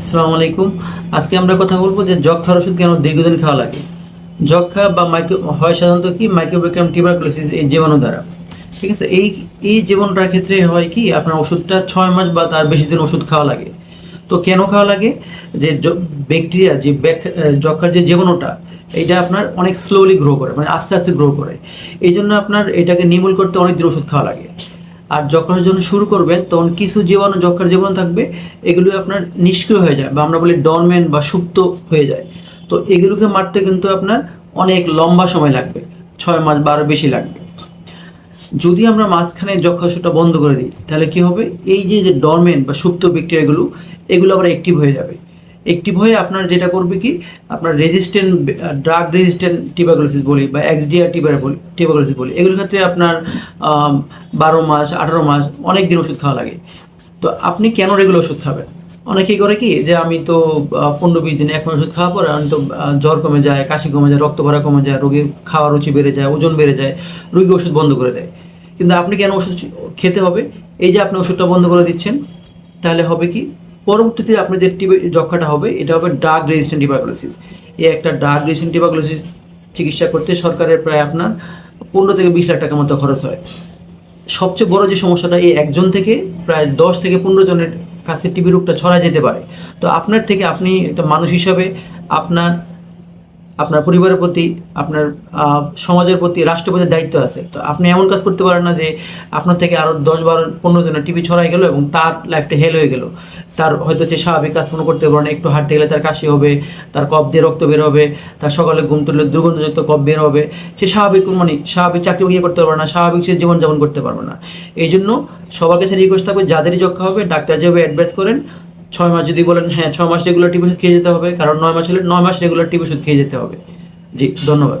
আসসালামু আলাইকুম। আজকে আমরা কথা বলব যে যক্ষার ওষুধ কেন দীর্ঘদিন খাওয়া লাগে? যক্ষা বা মাইক্রো হয় সাধারণত কি মাইক্রোবিক্রাম টিউবারকুলোসিস এই জীবাণু দ্বারা। ঠিক আছে, এই এই জীবাণুটার ক্ষেত্রে হয় কি আপনার ওষুধটা ছয় মাস বা তার বেশি দিন ওষুধ খাওয়া লাগে। তো কেন খাওয়া লাগে? যে ব্যাকটেরিয়া, যে যক্ষার যে জীবাণুটা, এটা আপনার অনেক স্লোলি গ্রো করে মানে আস্তে আস্তে গ্রো করে। এই জন্য আপনার এটাকে নির্মূল করতে অনেক দিন ওষুধ খাওয়া লাগে। আর যখন যখন শুরু করবেন তখন কিছু জীবাণু যক্ষার জীবাণু থাকবে এগুলো আপনার নিষ্ক্রিয় হয়ে যায় বা আমরা বলি ডরমেন বা সুপ্ত হয়ে যায়। তো এগুলোকে মারতে কিন্তু আপনার অনেক লম্বা সময় লাগবে, ছয় মাস বা আরও বেশি লাগবে। যদি আমরা মাঝখানে যক্ষা ওষুধটা বন্ধ করে দিই, তাহলে কি হবে? এই যে ডরমেন্ট বা সুপ্ত ব্যাকটেরিয়াগুলো, এগুলো আবার অ্যাক্টিভ হয়ে যাবে। অ্যাক্টিভ হয়ে আপনার যেটা করবে কি, আপনার রেজিস্ট্যান্ট ড্রাগ রেজিস্ট্যান্ট টিবাকুলোসিস বলি বা এক্সডিআর বলি টিবাকুলোসিস বলি, এগুলোর ক্ষেত্রে আপনার বারো মাস, আঠারো মাস অনেক দিন ওষুধ খাওয়া লাগে। তো আপনি কেন রেগুলার ওষুধ খাবেন? অনেকেই করে কি যে আমি তো পনেরো বিশ দিনে এক মাস ওষুধ খাওয়ার পরে আমি তো জ্বর কমে যায়, কাশি কমে যায়, রক্ত ভরা কমে যায়, রোগীর খাওয়ার রুচি বেড়ে যায়, ওজন বেড়ে যায়, রোগী ওষুধ বন্ধ করে দেয়। কিন্তু আপনি কেন ওষুধ খেতে হবে? এই যে আপনি ওষুধটা বন্ধ করে দিচ্ছেন, তাহলে হবে কি পরবর্তীতে আপনার যে টিবে যক্ষাটা হবে, এটা হবে ডার্ক রেজিস্ট্যান্ট টিবাকুলোসিস এই একটা ডার্ক রেজিস্ট্যান্ট টিবাকুলোসিস চিকিৎসা করতে সরকারের প্রায় আপনার পনেরো থেকে বিশ লাখ টাকার মতো খরচ হয়। সবচেয়ে বড় যে সমস্যাটা, এই একজন থেকে প্রায় দশ থেকে পনেরো জনের কাছে টিবি রোগটা ছড়া যেতে পারে। তো আপনার থেকে আপনি একটা মানুষ হিসাবে আপনার আপনার পরিবারের প্রতি, আপনার সমাজের প্রতি রাষ্ট্রের প্রতি দায়িত্ব আছে। তো আপনি এমন কাজ করতে পারেন না যে আপনার থেকে আরও দশ বারো, পনেরো জনের টিভি ছড়াই গেল এবং তার লাইফটা হেল হয়ে গেল। তার হয়তো সে স্বাভাবিক কাজকর্ম করতে পারে না, একটু হাঁটতে গেলে তার কাশি হবে, তার কপ দিয়ে রক্ত বের হবে, তার সকালে ঘুম তুললে দুর্গন্ধযুক্ত কপ বের হবে। সে স্বাভাবিক মানে স্বাভাবিক চাকরি বাকরি করতে পারবে না, স্বাভাবিক সে জীবনযাপন করতে পারবে না। এই জন্য সবার কাছে রিকোয়েস্ট থাকবে, যাদেরই যক্ষা হবে, ডাক্তার যেভাবে অ্যাডভাইস করেন ছয় মাস যদি বলেন হ্যাঁ ছয় মাস রেগুলার টিপ ওষুধ খেয়ে যেতে হবে, কারণ নয় মাস হলে নয় মাস রেগুলার টিপ ওষুধ খেয়ে যেতে হবে। জি, ধন্যবাদ।